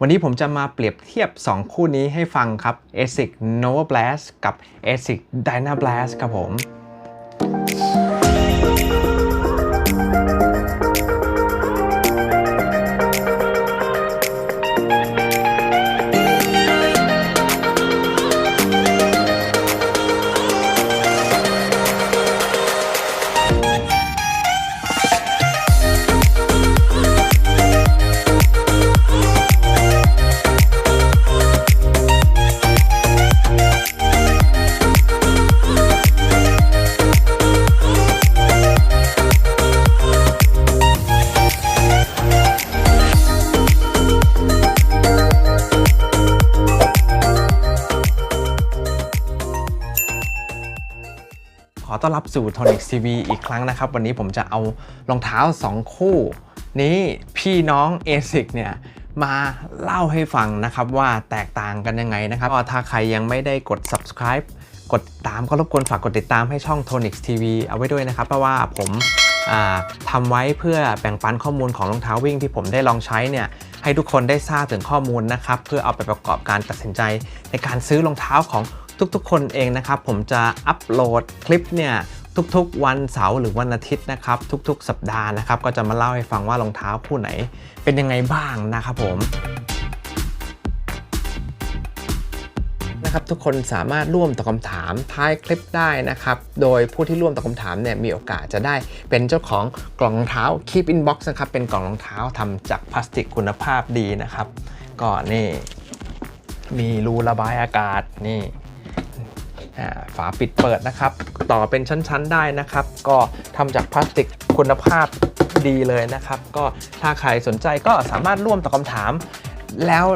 วันนี้ผมจะมาเปรียบเทียบ 2 คู่นี้ให้ฟังครับ ASIC Nova Blast กับ ASIC Dyna Blast ครับผม ต้อนรับสู่ Tonic TV อีกครั้งนะครับ วันนี้ผมจะเอารองเท้า 2 คู่ นี้พี่น้อง ASIC เนี่ยมาเล่าให้ฟังนะครับว่าแตกต่างกันยังไงนะครับก็ถ้าใครยังไม่ได้กด subscribe กดตามก็รบกวนฝากกดติดตามให้ช่อง Tonic TV เอาไว้ด้วยนะครับ เพราะว่าผมาทำไว้เพื่อแบ่งปันข้อมูลของรองเท้าวิ่งที่ผมได้ลองใช้เนี่ยให้ทุกคนได้ทราบถึงข้อมูลนะครับเพื่อเอาไปประกอบการตัดสินใจในการซื้อรองเท้าของ ทุกๆ คนเองนะครับ ผมจะอัปโหลดคลิปเนี่ยทุกๆ วันเสาร์หรือวันอาทิตย์นะครับ ทุกๆ สัปดาห์นะครับ ก็จะมาเล่าให้ฟังว่ารองเท้าคู่ไหน เป็นยังไงบ้างนะครับผมนะครับทุกคนสามารถร่วมตอบคำถามท้ายคลิปได้นะครับ โดยผู้ที่ร่วมตอบคำถามเนี่ยมีโอกาสจะได้เป็นเจ้าของกล่องรองเท้า Keep Inbox นะครับ เป็นกล่องรองเท้าทำจากพลาสติกคุณภาพดีนะครับ ก็นี่ มีรูระบายอากาศนี่ ฝาปิดเปิดนะครับ ต่อเป็นชั้นๆได้นะครับ ก็ทำจากพลาสติกคุณภาพดีเลยนะครับ ก็ถ้าใครสนใจก็สามารถร่วมตอบคำถาม แล้ว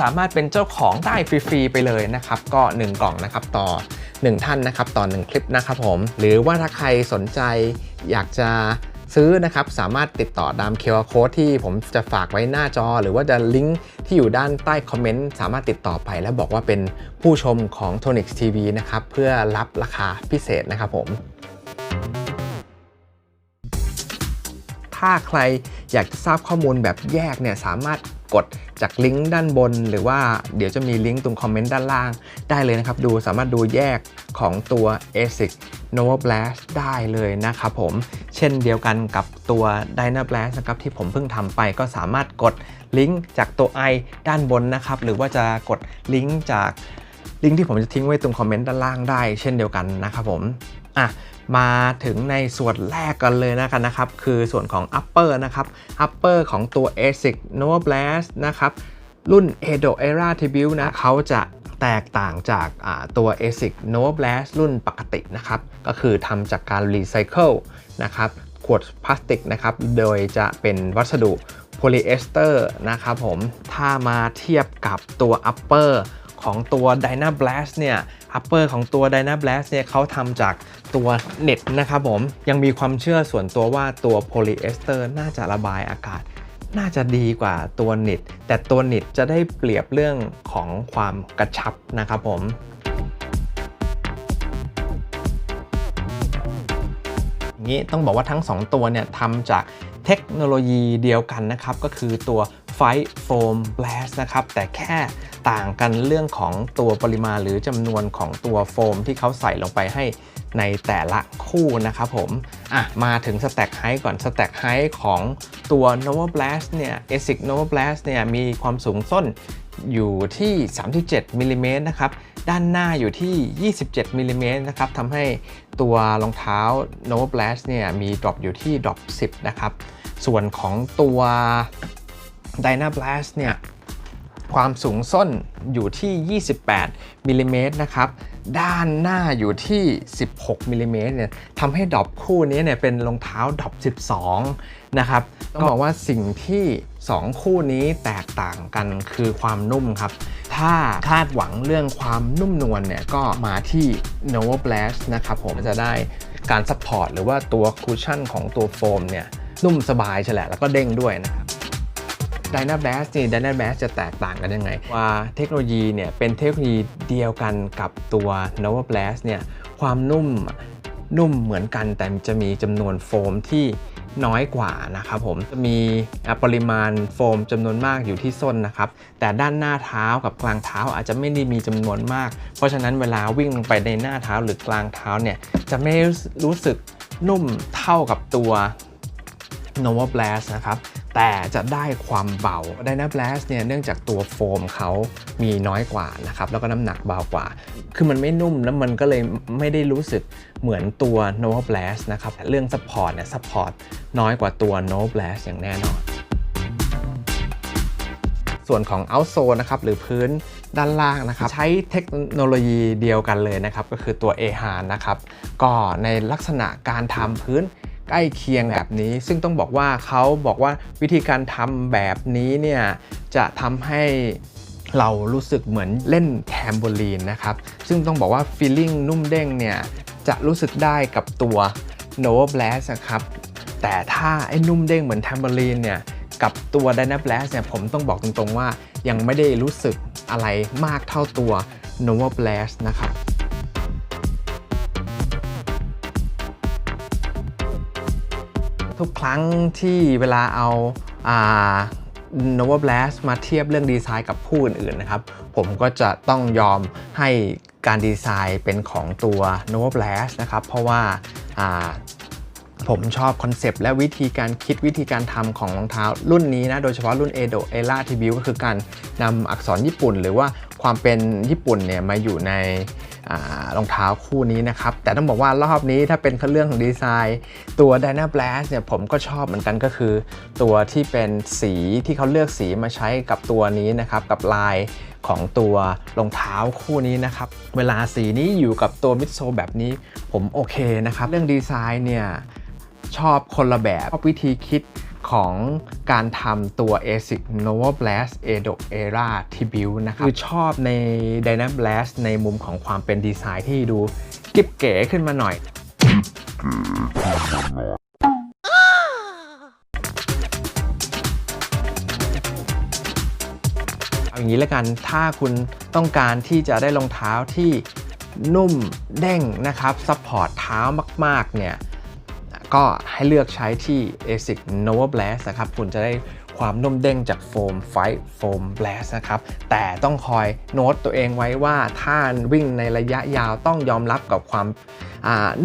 สามารถเป็นเจ้าของได้ฟรีๆไปเลยนะครับ ก็ 1 กล่องนะครับต่อ 1 ท่านนะครับ ต่อ 1 คลิปนะครับผม หรือว่าถ้าใครสนใจอยากจะ ซื้อนะครับสามารถติดต่อตามเคอร์โค้ดที่ผมจะฝากไว้หน้าจอ หรือว่าจะลิงก์ที่อยู่ด้านใต้คอมเมนต์สามารถติดต่อไป และบอกว่าเป็นผู้ชมของ Tonix TV นะครับเพื่อรับราคาพิเศษนะครับผมถ้าใครอยากจะทราบข้อมูลแบบแยกเนี่ยสามารถ กดจากลิงก์ด้านบน หรือว่าเดี๋ยวจะมีลิงก์ตรงคอมเมนต์ด้านล่างได้เลยนะครับ ดูสามารถดูแยกของตัว ASIC Nova Blast ได้เลยนะครับผม เช่นเดียวกันกับตัว Dyna Blast นะครับที่ผมเพิ่งทำไปก็สามารถกดลิงก์จากตัว i ด้านบนนะครับ หรือว่าจะกดลิงก์จาก ลิงก์ที่ผมจะทิ้งไว้ตรงคอมเมนต์ด้านล่างได้เช่นเดียวกันนะครับผมอะมาถึงในส่วนแรกกันเลยนะกันนะครับ คือส่วนของ upper นะครับ upper ของตัว ASIC Nova Blast นะครับรุ่น Edo Era Tribute นะเขาจะแตกต่างจากตัว ASIC Nova Blast รุ่นปกตินะครับ ก็คือทำจากการรีไซเคิลนะครับขวดพลาสติกนะครับ โดยจะเป็นวัสดุโพลีเอสเตอร์นะครับผม ถ้ามาเทียบกับตัว upper ของตัว Dyna Blast เนี่ย upper ของตัว Dyna Blast เนี่ยเขาทำจากตัวเน็ตนะครับผม ยังมีความเชื่อส่วนตัวว่าตัวโพลีเอสเตอร์น่าจะระบายอากาศ น่าจะดีกว่าตัวเนิดแต่ตัวเนิดจะได้เปรียบเรื่องของความกระชับนะครับผมอย่างนี้ต้องบอกว่าทั้ง 2 ตัวเนี่ยทำจากเทคโนโลยีเดียวกันนะครับ ก็คือตัว Fight Foam Blast นะครับ แต่แค่ต่างกันเรื่องของตัวปริมาณหรือจำนวนของตัวโฟมที่เขาใส่ลงไปให้ในแต่ละคู่นะครับผม อะ มาถึง Stack Height ก่อน Stack Height ของตัว Nova Blast เนี่ย ASIC Nova Blast เนี่ยมีความสูงส้นอยู่ที่ 37มิลลิเมตรนะครับ ด้านหน้าอยู่ที่ 27มิลลิเมตรนะครับทำให้ตัวรองเท้า Nova Blast เนี่ยมีดรอปอยู่ที่ดรอป10 นะครับ ส่วนของตัว Dyna Blast เนี่ยความสูงส้นอยู่ที่ 28มิลลิเมตรนะครับ ด้านหน้าอยู่ที่ 16มิลลิเมตรเนี่ยทำให้ดรอปคู่นี้เนี่ยเป็นรองเท้าดรอป12 นะครับ ต้องบอกว่าสิ่งที่ 2 คู่นี้แตกต่างกันคือความนุ่มครับ ถ้าคาดหวังเรื่องความนุ่มนวลเนี่ยก็มาที่ Nova Blast นะครับผมจะได้การซัพพอร์ตหรือว่าตัวคูชั่นของตัวโฟมเนี่ยนุ่มสบายใช่แหละแล้วก็เด้งด้วยนะครับ Dyna Blast นี่ Dyna b a s จะแตกต่างกันยังไง ว่าเทคโนโลยีเนี่ย เป็นเทคโนโลยีเดียวกันกับตัว Nova Blast เนี่ย ความนุ่มนุ่มเหมือนกันแต่จะมีจำนวนโฟมที่น้อยกว่านะครับผมจะมีปริมาณโฟมจำนวนมากอยู่ที่ส้นนะครับ แต่ด้านหน้าเท้ากับกลางเท้าอาจจะไม่ได้มีจำนวนมาก เพราะฉะนั้นเวลาวิ่งลงไปในหน้าเท้าหรือกลางเท้าเนี่ยจะไม่รู้สึกนุ่มเท่ากับตัว Nova Blast นะครับ แต่จะได้ความเบา Dyna Blast เนี่ยเนื่องจากตัวโฟมเขามีน้อยกว่านะครับ แล้วก็น้ำหนักเบากว่า คือมันไม่นุ่มแล้วมันก็เลยไม่ได้รู้สึกเหมือนตัว Nova Blast นะครับแต่เรื่อง Support เนี่ย Support น้อยกว่าตัว Nova Blast อย่างแน่นอน ส่วนของ outsole นะครับ หรือพื้นด้านล่างนะครับ ใช้เทคโนโลยีเดียวกันเลยนะครับ ก็คือตัว a h a n นะครับ ก็ในลักษณะการทำพื้น ใกล้เคียงแบบนี้ ซึ่งต้องบอกว่าเขาบอกว่าวิธีการทำแบบนี้เนี่ยจะทำให้เรารู้สึกเหมือนเล่นแทมโบลีนนะครับ ซึ่งต้องบอกว่าฟีลลิ่งนุ่มเด้งเนี่ยจะรู้สึกได้กับตัว Nova Blast นะครับ แต่ถ้าไอ้นุ่มเด้งเหมือนแทมเบอรีนเนี่ยกับตัว Dyna Blast เนี่ยผมต้องบอกตรงๆว่ายังไม่ได้รู้สึกอะไรมากเท่าตัว Nova Blast นะครับ ทุกครั้งที่เวลาเอาอ่า Nova Blast มาเทียบเรื่องดีไซน์กับคู่อื่นๆนะครับ ผมก็จะต้องยอมให้การดีไซน์เป็นของตัว Nova Blast นะครับ เพราะว่าาผมชอบคอนเซปต์และวิธีการคิดวิธีการทำของรองเท้ารุ่นนี้นะ โดยเฉพาะรุ่น Edo e l a t r i b u t e ก็คือการนำอักษรญี่ปุ่น หรือว่าความเป็นญี่ปุ่นเนี่ยมาอยู่ใน รองเท้าคู่นี้นะครับ แต่ต้องบอกว่ารอบนี้ถ้าเป็นเรื่องของดีไซน์ ตัว Dyna Blast เนี่ยผมก็ชอบเหมือนกันก็คือ ตัวที่เป็นสีที่เขาเลือกสีมาใช้กับตัวนี้นะครับ กับลายของตัวรองเท้าคู่นี้นะครับ เวลาสีนี้อยู่กับตัวมิดโซแบบนี้ผมโอเคนะครับ เรื่องดีไซน์เนี่ยชอบคนละแบบชอบวิธีคิด ของการทำตัว ASIC Nova Blast Edo Era Tribute นะครับคือชอบใน Dyna Blast ในมุมของความเป็นดีไซน์ที่ดูกิบเก๋ขึ้นมาหน่อย เอาอย่างนี้แล้วกันถ้าคุณต้องการที่จะได้รองเท้าที่นุ่มเด้งนะครับซัพพอร์ตเท้ามาก ๆ เนี่ย ก็ให้เลือกใช้ที่ ASIC Nova Blast นะครับ คุณจะได้ความนุ่มเด้งจากโฟมไฟโฟม Blast นะครับ แต่ต้องคอยโน้ตตัวเองไว้ว่าถ้าวิ่งในระยะยาวต้องยอมรับกับความ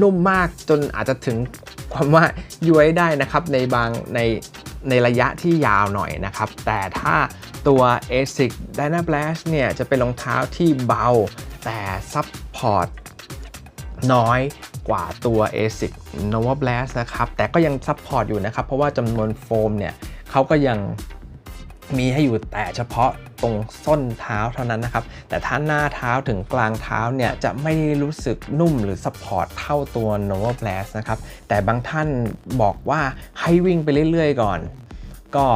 นุ่มมากจนอาจจะถึงความว่าย้วยได้นะครับ ในบางในในระยะที่ยาวหน่อยนะครับ แต่ถ้าตัว ASIC Dyna Blast เนี่ยจะเป็นรองเท้าที่เบา แต่ซัพพอร์ตน้อย กว่าตัว ASIC Nova Blast นะครับ แต่ก็ยังซัพพอร์ตอยู่นะครับ เพราะว่าจำนวนโฟมเนี่ยเขาก็ยังมีให้อยู่แต่เฉพาะตรงส้นเท้าเท่านั้นนะครับ แต่ถ้าหน้าเท้าถึงกลางเท้าเนี่ยจะไม่รู้สึกนุ่มหรือซัพพอร์ตเท่าตัว Nova Blast นะครับ แต่บางท่านบอกว่าให้วิ่งไปเรื่อยๆก่อน ก็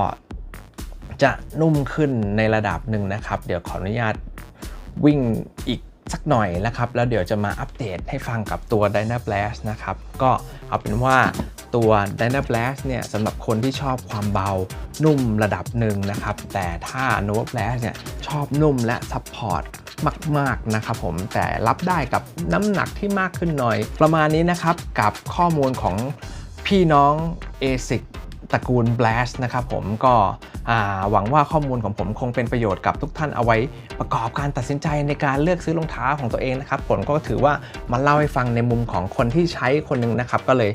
จะนุ่มขึ้นในระดับหนึ่งนะครับ เดี๋ยวขออนุญาตวิ่งอีก สักหน่อยนะครับ แล้วเดี๋ยวจะมาอัปเดตให้ฟังกับตัว Dyna Blast นะครับ ก็เอาเป็นว่าตัว Dyna Blast เนี่ยสำหรับคนที่ชอบความเบานุ่มระดับหนึ่งนะครับ แต่ถ้า Nova Blast เนี่ยชอบนุ่มและซัพพอร์ตมากๆนะครับผมแต่รับได้กับน้ำหนักที่มากขึ้นหน่อย ประมาณนี้นะครับกับข้อมูลของพี่น้อง ASIC ตระกูล Blast นะครับผมก็ หวังว่าข้อมูลของผมคงเป็นประโยชน์กับทุกท่านเอาไว้ประกอบการตัดสินใจในการเลือกซื้อรองเท้าของตัวเองนะครับผมก็ถือว่ามาเล่าให้ฟังในมุมของคนที่ใช้คนหนึ่งนะครับก็เลย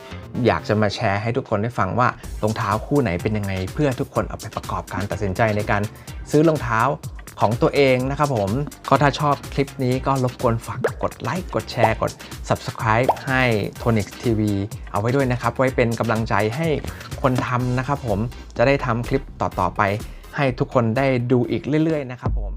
อยากจะมาแชร์ให้ทุกคนได้ฟังว่ารองเท้าคู่ไหนเป็นยังไง เพื่อทุกคนเอาไปประกอบการตัดสินใจในการซื้อรองเท้า ของตัวเองนะครับผม ก็ถ้าชอบคลิปนี้ก็รบกวนฝากกดไลค์กดแชร์กด Subscribe ให้ Tonix TV เอาไว้ด้วยนะครับ ไว้เป็นกำลังใจให้คนทำนะครับผมจะได้ทำคลิปต่อๆไป ให้ทุกคนได้ดูอีกเรื่อย ๆ นะครับผม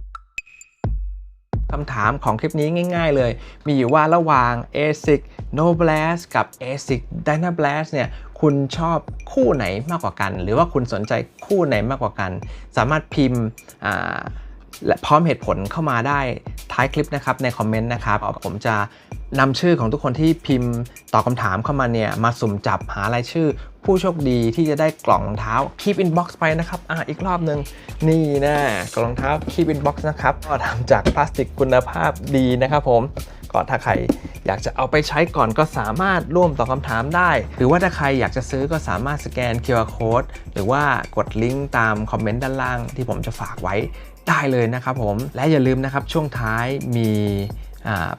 คำถามของคลิปนี้ง่าย ๆ เลย มีอยู่ว่าระหว่าง ASIC No Blast กับ ASIC Dyna Blast เนี่ย คุณชอบคู่ไหนมากกว่ากัน หรือว่าคุณสนใจคู่ไหนมากกว่ากัน สามารถพิมพ์ และพร้อมเหตุผลเข้ามาได้ท้ายคลิปนะครับในคอมเมนต์นะครับผมจะนำชื่อของทุกคนที่พิมพ์ตอบคำถามเข้ามาเนี่ยมาสุ่มจับหารายชื่อ ผู้โชคดีที่จะได้กล่องรองเท้า Keep Inbox ไปนะครับอ่าอีกรอบหนึ่งนี่นะกล่องรองเท้า Keep Inbox นะครับก็ทำจากพลาสติกคุณภาพดีนะครับผมก็ถ้าใครอยากจะเอาไปใช้ก่อนก็สามารถร่วมตอบคำถามได้ หรือว่าถ้าใครอยากจะซื้อก็สามารถสแกน QR Code หรือว่ากดลิงก์ตามคอมเมนต์ด้านล่างที่ผมจะฝากไว้ ได้เลยนะครับผม และอย่าลืมนะครับช่วงท้ายมี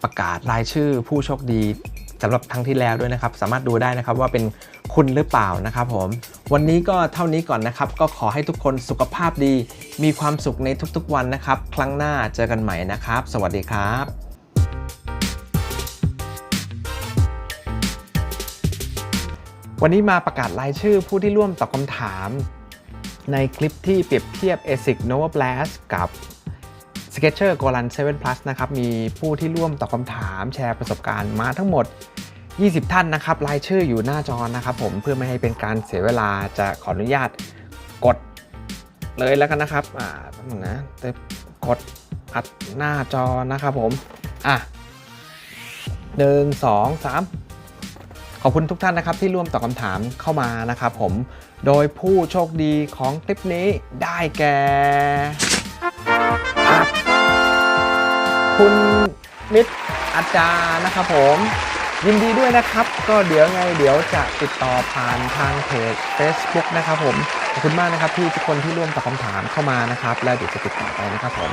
ประกาศรายชื่อผู้โชคดีสำหรับครั้งที่แล้วด้วยนะครับ สามารถดูได้นะครับว่าเป็นคุณหรือเปล่านะครับผม วันนี้ก็เท่านี้ก่อนนะครับ ก็ขอให้ทุกคนสุขภาพดี มีความสุขในทุกๆวันนะครับ ครั้งหน้าเจอกันใหม่นะครับ สวัสดีครับวันนี้มาประกาศรายชื่อผู้ที่ร่วมตอบคำถาม ในคลิปที่เปรียบเทียบ ASIC Nova Blast กับ Sketcher Golan 7 Plus นะครับ มีผู้ที่ร่วมตอบคำถามแชร์ประสบการณ์มาทั้งหมด 20 ท่านนะครับ รายชื่ออยู่หน้าจอนะครับผม เพื่อไม่ให้เป็นการเสียเวลาจะขออนุญาตกดเลยแล้วกันนะครับ อ่าแป๊บนึงนะกดอัดหน้าจอนะครับผม อะหนึ่งสองสามขอบคุณทุกท่านนะครับที่ร่วมตอบคำถามเข้ามานะครับผม โดยผู้โชคดีของคลิปนี้ได้แก่ คุณมิตรอาจารย์นะครับผม ยินดีด้วยนะครับ ก็เดี๋ยวไงเดี๋ยวจะติดต่อผ่านทางเพจ Facebook นะครับผม ขอบคุณมากนะครับที่ทุกคนที่ร่วมตอบคำถามเข้ามานะครับ แล้วเดี๋ยวจะติดต่อไปนะครับผม